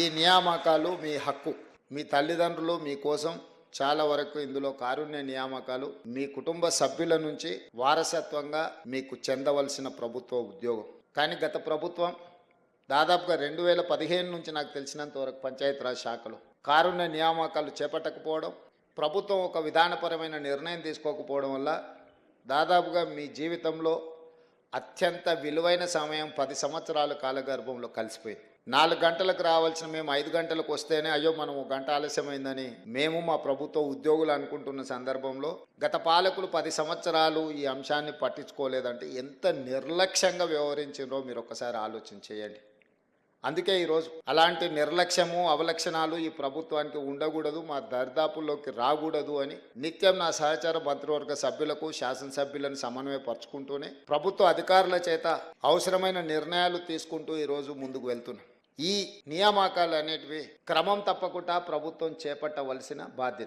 ఈ నియామకాలు మీ హక్కు. మీ తల్లిదండ్రులు మీకోసం చాలా వరకు ఇందులో కారుణ్య నియామకాలు. మీ కుటుంబ సభ్యుల నుంచి వారసత్వంగా మీకు చెందవలసిన ప్రభుత్వ ఉద్యోగం. కానీ గత ప్రభుత్వం దాదాపుగా రెండు వేల పదిహేను నుంచి నాకు తెలిసినంత వరకు పంచాయతీరాజ్ శాఖలు కారుణ్య నియామకాలు చేపట్టకపోవడం ప్రభుత్వం ఒక విధానపరమైన నిర్ణయం తీసుకోకపోవడం వల్ల దాదాపుగా మీ జీవితంలో అత్యంత విలువైన సమయం పది సంవత్సరాలు కాలగర్భంలో కలిసిపోయింది. నాలుగు గంటలకు రావాల్సిన మేము ఐదు గంటలకు వస్తేనే అయ్యో మనం ఒక గంట ఆలస్యమైందని మేము మా ప్రభుత్వ ఉద్యోగులు అనుకుంటున్న సందర్భంలో గత పాలకులు పది సంవత్సరాలు ఈ అంశాన్ని పట్టించుకోలేదంటే ఎంత నిర్లక్ష్యంగా వ్యవహరించిందో మీరు ఒకసారి ఆలోచన చేయండి. అందుకే ఈరోజు అలాంటి నిర్లక్ష్యము అవలక్షణాలు ఈ ప్రభుత్వానికి ఉండకూడదు మా దరిదాపుల్లోకి రాకూడదు అని నిత్యం నా సహచార మంత్రివర్గ సభ్యులకు శాసనసభ్యులను సమన్వయపరుచుకుంటూనే ప్రభుత్వ అధికారుల చేత అవసరమైన నిర్ణయాలు తీసుకుంటూ ఈరోజు ముందుకు వెళ్తున్నాం. ఈ నియామకాలు అనేటివి క్రమం తప్పకుండా ప్రభుత్వం చేపట్టవలసిన బాధ్యత.